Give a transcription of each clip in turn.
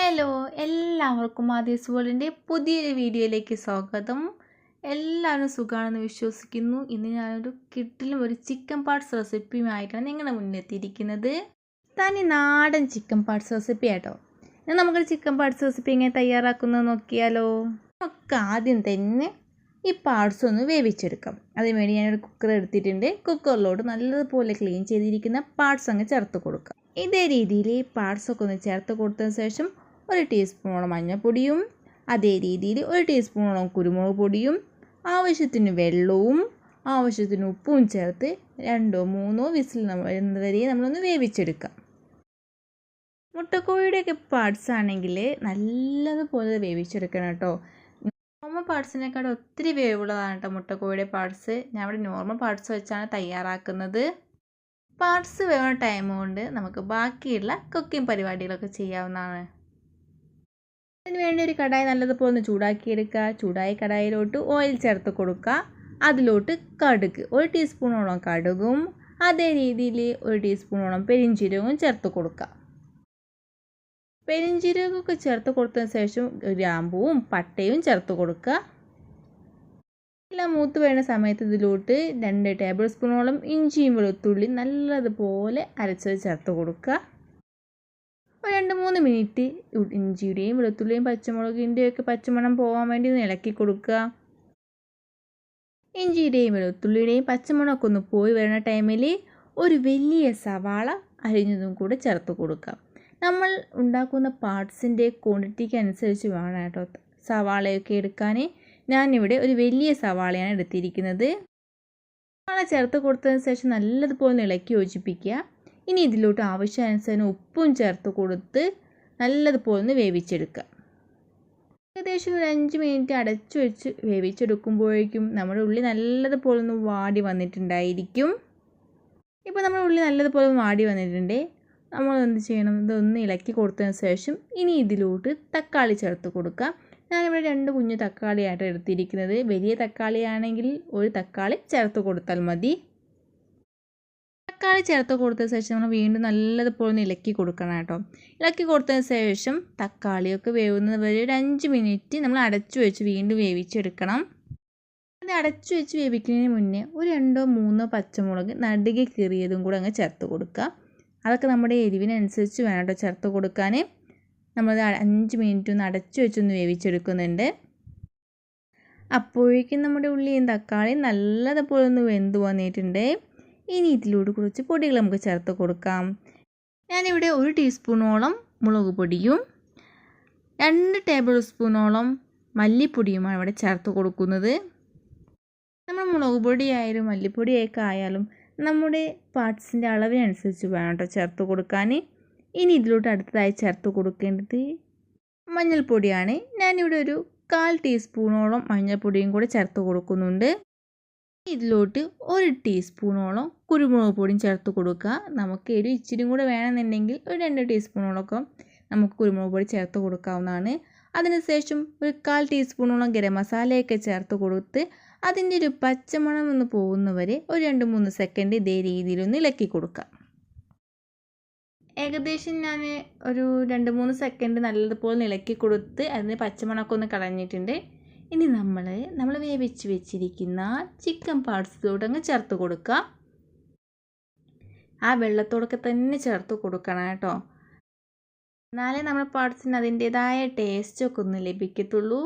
Hello എല്ലാവർക്കും ആദ്യസ് വേൾഡിന്റെ പുതിയൊരു വീഡിയോയിലേക്ക് സ്വാഗതം. എല്ലാവരും സുഖമാണെന്ന് വിശ്വസിക്കുന്നു. ഇന്ന് ഞാനൊരു കിട്ടിലും ഒരു ചിക്കൻ പാർട്സ് റെസിപ്പിയുമായിട്ടാണ് നിങ്ങളുടെ മുന്നെത്തിയിരിക്കുന്നത് തനി നാടൻ ചിക്കൻ പാർട്സ് റെസിപ്പി ആട്ടോ. ഇനി നമുക്കൊരു ചിക്കൻ പാർട്സ് റെസിപ്പി എങ്ങനെ തയ്യാറാക്കുന്നത് നോക്കിയാലോ? നമുക്ക് ആദ്യം തന്നെ ഈ പാർട്സ് ഒന്ന് വേവിച്ചെടുക്കാം. അതിനുവേണ്ടി ഞാനൊരു കുക്കർ എടുത്തിട്ടുണ്ട്. കുക്കറിലോട്ട് നല്ലതുപോലെ ക്ലീൻ ചെയ്തിരിക്കുന്ന പാർട്സ് അങ്ങ് ചേർത്ത് കൊടുക്കാം. ഇതേ രീതിയിൽ ഈ പാർട്സൊക്കെ ഒന്ന് ചേർത്ത് കൊടുത്തതിന് ശേഷം ഒരു ടീസ്പൂണോളം മഞ്ഞൾപ്പൊടിയും അതേ രീതിയിൽ ഒരു ടീസ്പൂണോളം കുരുമുളക് പൊടിയും ആവശ്യത്തിന് വെള്ളവും ആവശ്യത്തിന് ഉപ്പും ചേർത്ത് രണ്ടോ മൂന്നോ വിസിൽ വരുന്നവരെ നമ്മളൊന്ന് വേവിച്ചെടുക്കാം. മുട്ടക്കോഴിയുടെയൊക്കെ പാർട്സ് ആണെങ്കിൽ നല്ലതുപോലെ വേവിച്ചെടുക്കണം കേട്ടോ. നോർമൽ പാർട്സിനേക്കാൾ ഒത്തിരി വേവുള്ളതാണ് കേട്ടോ മുട്ടക്കോഴിയുടെ പാർട്സ് ഞാൻ ഇവിടെ നോർമൽ പാർട്സ് വെച്ചാണ് തയ്യാറാക്കുന്നത്. പാർട്സ് വേവുന്ന ടൈം കൊണ്ട് നമുക്ക് ബാക്കിയുള്ള കുക്കിംഗ് പരിപാടികളൊക്കെ ചെയ്യാവുന്നതാണ്. അതിന് വേണ്ടി ഒരു കടായി നല്ലതുപോലെ ഒന്ന് ചൂടാക്കിയെടുക്കുക. ചൂടായ കടായിലോട്ട് ഓയിൽ ചേർത്ത് കൊടുക്കുക. അതിലോട്ട് കടുക്. ഒരു ടീസ്പൂണോളം കടുകും അതേ രീതിയിൽ ഒരു ടീസ്പൂണോളം പെരിഞ്ചീരകവും ചേർത്ത് കൊടുക്കുക. പെരിഞ്ചീരകമൊക്കെ ചേർത്ത് കൊടുത്തതിന് ശേഷം ഗ്രാമ്പൂവും പട്ടയും ചേർത്ത് കൊടുക്കുക. എല്ലാം മൂത്ത് വരുന്ന സമയത്ത് ഇതിലോട്ട് രണ്ട് ടേബിൾ സ്പൂണോളം ഇഞ്ചിയും വെളുത്തുള്ളി നല്ലതുപോലെ അരച്ചത് ചേർത്ത് കൊടുക്കുക. ഒരു രണ്ട് മൂന്ന് മിനിറ്റ് ഇഞ്ചിയുടെയും വെളുത്തുള്ളിയും പച്ചമുളകിന്റെയും ഒക്കെ പച്ചമണം പോകാൻ വേണ്ടി ഒന്ന് ഇളക്കി കൊടുക്കുക. ഇഞ്ചിയുടെയും വെളുത്തുള്ളിയുടെയും പച്ചമുളകൊക്കെ ഒന്ന് പോയി വരുന്ന ടൈമിൽ ഒരു വലിയ സവാള അരിഞ്ഞതും കൂടെ ചേർത്ത് കൊടുക്കുക. നമ്മൾ ഉണ്ടാക്കുന്ന പാർട്സിന്റെ ക്വാണ്ടിറ്റിക്ക് അനുസരിച്ച് വേണം കേട്ടോ സവാളയൊക്കെ എടുക്കാൻ ഞാനിവിടെ ഒരു വലിയ സവാളയാണ് എടുത്തിരിക്കുന്നത്. സവാള ചേർത്ത് കൊടുത്തതിന് ശേഷം നല്ലതുപോലെ ഇളക്കി യോജിപ്പിക്കുക. ഇനി ഇതിലോട്ട് ആവശ്യാനുസരണം ഉപ്പും ചേർത്ത് കൊടുത്ത് നല്ലതുപോലെ ഒന്ന് വേവിച്ചെടുക്കുക. ഏകദേശം ഒരു അഞ്ച് മിനിറ്റ് അടച്ചു വെച്ച് വേവിച്ചെടുക്കുമ്പോഴേക്കും നമ്മുടെ ഉള്ളി നല്ലതുപോലെ ഒന്ന് വാടി വന്നിട്ടുണ്ടായിരിക്കും. ഇപ്പോൾ നമ്മുടെ ഉള്ളി നല്ലതുപോലെ വാടി വന്നിട്ടുണ്ട്. നമ്മൾ എന്ത് ചെയ്യണം? ഇതൊന്ന് ഇളക്കി കൊടുത്തതിന് ശേഷം ഇനി ഇതിലോട്ട് തക്കാളി ചേർത്ത് കൊടുക്കുക. ഞാനിവിടെ രണ്ട് കുഞ്ഞു തക്കാളിയായിട്ട് എടുത്തിരിക്കുന്നത്. വലിയ തക്കാളിയാണെങ്കിൽ ഒരു തക്കാളി ചേർത്ത് കൊടുത്താൽ മതി. തക്കാളി ചേർത്ത് കൊടുത്ത ശേഷം നമ്മൾ വീണ്ടും നല്ലതുപോലെ ഒന്ന് ഇളക്കി കൊടുക്കണം കേട്ടോ. ഇളക്കി കൊടുത്തതിന് ശേഷം തക്കാളിയൊക്കെ വേവുന്നത് വരെ ഒരു അഞ്ച് മിനിറ്റ് നമ്മൾ അടച്ചു വെച്ച് വീണ്ടും വേവിച്ചെടുക്കണം. അത് അടച്ചു വെച്ച് വേവിക്കുന്നതിന് മുന്നേ ഒരു രണ്ടോ മൂന്നോ പച്ചമുളക് നടുകെ കീറിയതും കൂടെ അങ്ങ് ചേർത്ത് കൊടുക്കുക. അതൊക്കെ നമ്മുടെ എരിവിനനുസരിച്ച് വേണം കേട്ടോ ചേർത്ത് കൊടുക്കാൻ. നമ്മളത് അഞ്ച് മിനിറ്റ് ഒന്ന് അടച്ചു വെച്ചൊന്ന് വേവിച്ചെടുക്കുന്നുണ്ട്. അപ്പോഴേക്കും നമ്മുടെ ഉള്ളിയും തക്കാളിയും നല്ലതുപോലെ ഒന്ന് വെന്ത് വന്നിട്ടുണ്ട്. ഇനി ഇതിലൂടെ കുറച്ച് പൊടികൾ നമുക്ക് ചേർത്ത് കൊടുക്കാം. ഞാനിവിടെ ഒരു ടീസ്പൂണോളം മുളക് പൊടിയും രണ്ട് ടേബിൾ സ്പൂണോളം മല്ലിപ്പൊടിയുമാണ് ഇവിടെ ചേർത്ത് കൊടുക്കുന്നത്. നമ്മൾ മുളക് പൊടിയായാലും മല്ലിപ്പൊടിയൊക്കെ ആയാലും നമ്മുടെ പാർട്സിന്റെ അളവിനനുസരിച്ച് വേണം കേട്ടോ ചേർത്ത് കൊടുക്കാൻ. ഇനി ഇതിലോട്ട് അടുത്തതായി ചേർത്ത് കൊടുക്കേണ്ടത് മഞ്ഞൾപ്പൊടിയാണ്. ഞാനിവിടെ ഒരു കാൽ ടീസ്പൂണോളം മഞ്ഞൾപ്പൊടിയും കൂടെ ചേർത്ത് കൊടുക്കുന്നുണ്ട്. ഇതിലോട്ട് ഒരു ടീസ്പൂണോളം കുരുമുളക് പൊടിയും ചേർത്ത് കൊടുക്കുക. നമുക്ക് എരിവ് ഇച്ചിരി കൂടെ വേണമെന്നുണ്ടെങ്കിൽ ഒരു രണ്ട് ടീസ്പൂണോളൊക്കെ നമുക്ക് കുരുമുളക് പൊടി ചേർത്ത് കൊടുക്കാവുന്നതാണ്. അതിനുശേഷം ഒരു കാൽ ടീസ്പൂണോളം ഗരം മസാലയൊക്കെ ചേർത്ത് കൊടുത്ത് അതിന്റെ ഒരു പച്ചമണം ഒന്ന് പോകുന്നവരെ ഒരു രണ്ട് മൂന്ന് സെക്കൻഡ് ഇതേ രീതിയിലൊന്ന് ഇളക്കി കൊടുക്കുക. ഏകദേശം ഞാൻ ഒരു രണ്ട് മൂന്ന് സെക്കൻഡ് നല്ലതുപോലെ ഇളക്കി കൊടുത്ത് അതിന് പച്ചമണമൊക്കെ ഒന്ന് കളഞ്ഞിട്ടുണ്ട്. ഇനി നമ്മൾ നമ്മൾ വേവിച്ച് വെച്ചിരിക്കുന്ന ചിക്കൻ പാർട്സിലോട്ട് അങ്ങ് ചേർത്ത് കൊടുക്കുക ആ വെള്ളത്തോടൊക്കെ തന്നെ ചേർത്ത് കൊടുക്കണം കേട്ടോ. എന്നാലേ നമ്മുടെ പാർട്സിന് അതിന്റേതായ ടേസ്റ്റൊക്കെ ഒന്ന് ലഭിക്കത്തുള്ളൂ.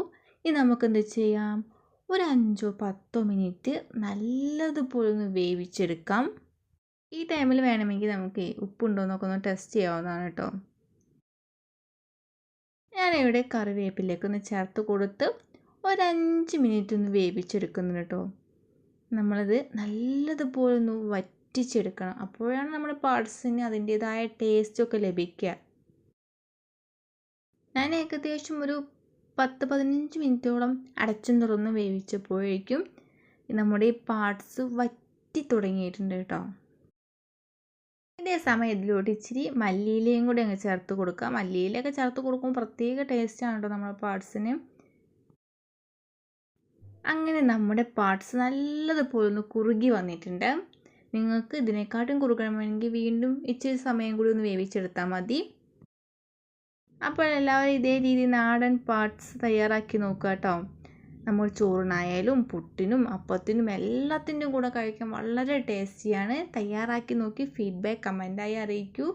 ഇനി നമുക്കെന്ത് ചെയ്യാം? ഒരു അഞ്ചോ പത്തോ മിനിറ്റ് നല്ലതുപോലെ ഒന്ന് വേവിച്ചെടുക്കാം. ഈ ടൈമിൽ വേണമെങ്കിൽ നമുക്ക് ഉപ്പുണ്ടോ എന്നൊക്കെ ഒന്ന് ടെസ്റ്റ് ചെയ്യാവുന്നതാണ് കേട്ടോ. ഞാനിവിടെ കറിവേപ്പിലേക്ക് ഒന്ന് ചേർത്ത് കൊടുത്ത് ഒരഞ്ച് മിനിറ്റ് ഒന്ന് വേവിച്ചെടുക്കുന്നു കേട്ടോ. നമ്മളത് നല്ലതുപോലെ ഒന്ന് വറ്റിച്ചെടുക്കണം. അപ്പോഴാണ് നമ്മുടെ പാർട്സിന് അതിന്റേതായ ടേസ്റ്റൊക്കെ ലഭിക്കുക. ഞാൻ ഏകദേശം ഒരു പത്ത് പതിനഞ്ച് മിനിറ്റോളം അടച്ചും തുറന്ന് വേവിച്ചപ്പോഴേക്കും നമ്മുടെ ഈ പാർട്സ് വറ്റി തുടങ്ങിയിട്ടുണ്ട് കേട്ടോ. ഇതേ സമയം ഇതിലോട്ട് ഇച്ചിരി മല്ലിയിലയും കൂടി അങ്ങ് ചേർത്ത് കൊടുക്കുക മല്ലിയിലയൊക്കെ ചേർത്ത് കൊടുക്കുമ്പോൾ പ്രത്യേക ടേസ്റ്റാണ് കേട്ടോ നമ്മുടെ പാർട്സിന്. അങ്ങനെ നമ്മുടെ പാർട്സ് നല്ലതുപോലെ ഒന്ന് കുറുകി വന്നിട്ടുണ്ട്. നിങ്ങൾക്ക് ഇതിനെക്കാട്ടും കുറുകണമെങ്കിൽ വീണ്ടും ഇച്ചിരി സമയം കൂടി ഒന്ന് വേവിച്ചെടുത്താൽ മതി. അപ്പോൾ എല്ലാവരും ഇതേ രീതി നാടൻ പാർട്സ് തയ്യാറാക്കി നോക്കുക കേട്ടോ. നമ്മൾ ചോറിനായാലും പുട്ടിനും അപ്പത്തിനും എല്ലാത്തിന്റെയും കൂടെ കഴിക്കാൻ വളരെ ടേസ്റ്റിയാണ്. തയ്യാറാക്കി നോക്കി ഫീഡ്ബാക്ക് കമന്റായി അറിയിക്കൂ.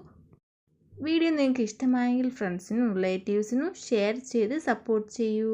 വീഡിയോ നിങ്ങൾക്ക് ഇഷ്ടമായെങ്കിൽ ഫ്രണ്ട്സിനും റിലേറ്റീവ്സിനും ഷെയർ ചെയ്ത് സപ്പോർട്ട് ചെയ്യൂ.